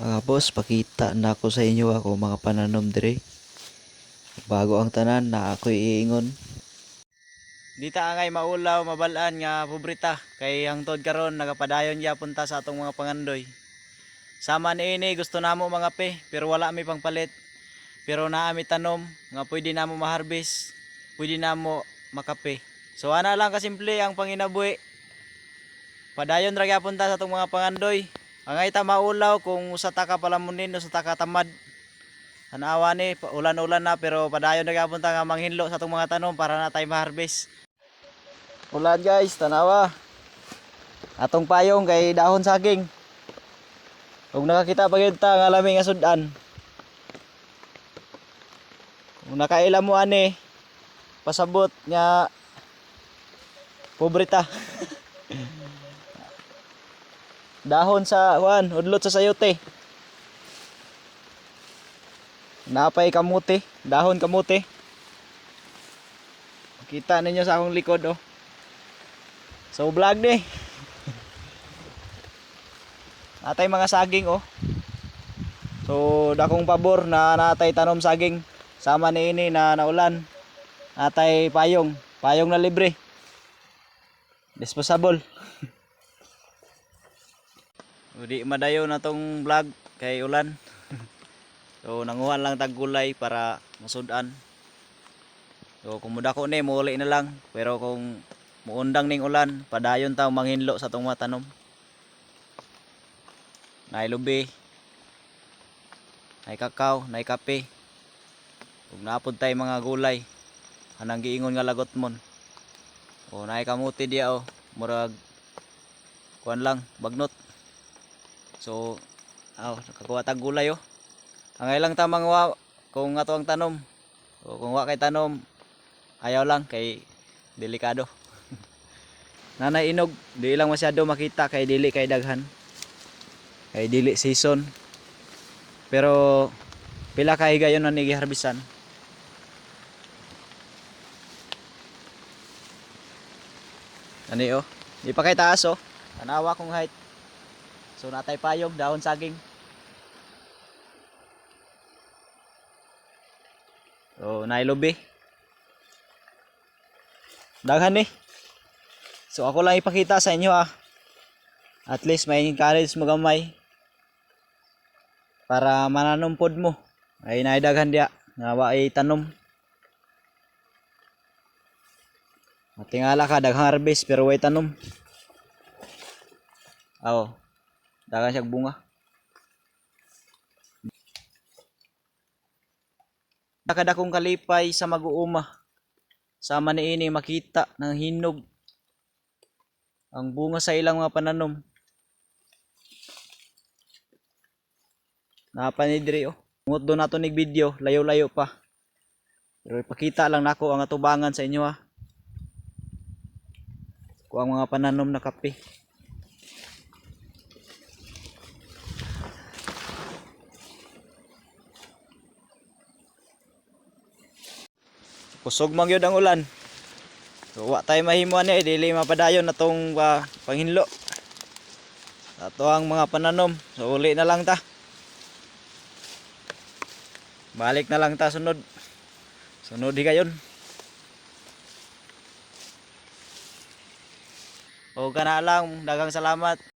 Mga boss, pakita na ako sa inyo ako mga pananom dire. Bago ang tanan na ako'y iingon. Dita angay maulaw, mabalaan nga pobrita kay hangtod karon nagapadayon ya punta sa atong mga pangandoy. Sama ni ini gusto namo mga pe pero wala mi pangpalit. Pero naa mi tanom nga pwede namo maharbis, pwede namo makape. So ana lang kasimple ang panginabuhi. Padayon ra gyapon ta sa atong mga pangandoy. Ang ita maulaw kung usa ta ka palamunin usa ta ka tamad. Anawa ni ulan-ulan na pero padayon na gyapon ta nga manghinlo sa atong mga tanom para na tayo ma-harvest. Ulan guys, tanawa. Atong payong kay dahon saging. Kung nakakita pa gyud ta nga laming nga sudan. Kung nakaila mo ani pasabot nga pobrita. dahon sa kuan, udlot sa sayote. Napay kamuti, dahon kamuti. Kita ninyo sa akong likod oh. So vlog ni. Natay mga saging oh. So dakong pabor na natay tanom saging sama ni ini na naulan. Natay payong, payong na libre. Disposable. Udi madayo na tong vlog kay ulan. so nanguhan lang tag gulay para masudan. So kung muda ko ni muuli na lang pero kung muundang ning ulan padayon taw manghinlo sa tong mga tanom. Nay lubi. Nay kakao, nay kape. Kung napod tay mga gulay anang giingon nga lagot mon. O nay kamuti dia o murag kuan lang bagnot. So, aw, nakakuha tag gulay oh. Ang lang tamang wa kung ato ang tanom. O kung wa kay tanom, ayaw lang kay delikado. Nanay inog, di lang masyado makita kay dili kay daghan. Kay dili season. Pero pila kay gayon na nigiharbisan. Ani oh, di pa kay taas oh. Tanawa kong height. So natay payong dahon saging. So nailobi. Daghan ni. So ako lang ipakita sa inyo ah. At least may encourage mo gamay. Para mananumpod mo. Ay naidaghan dia nga ay tanom. Matingala ka daghang harvest pero way tanom. Oo. Dagan siya bunga. Nakadakong kalipay sa mag-uuma. Sama ni ini makita ng hinog. Ang bunga sa ilang mga pananom. Napanidri oh. Ngut do nato nig video, layo-layo pa. Pero ipakita lang nako ang atubangan sa inyo ha. Kung ang mga pananom na kape. Kusog man gyud ang ulan. So wa tay mahimo ani dili mapadayon na tong ah, panghinlo. Ato ang mga pananom. So uli na lang ta. Balik na lang ta sunod. Sunod di kayon. O kana lang dagang salamat.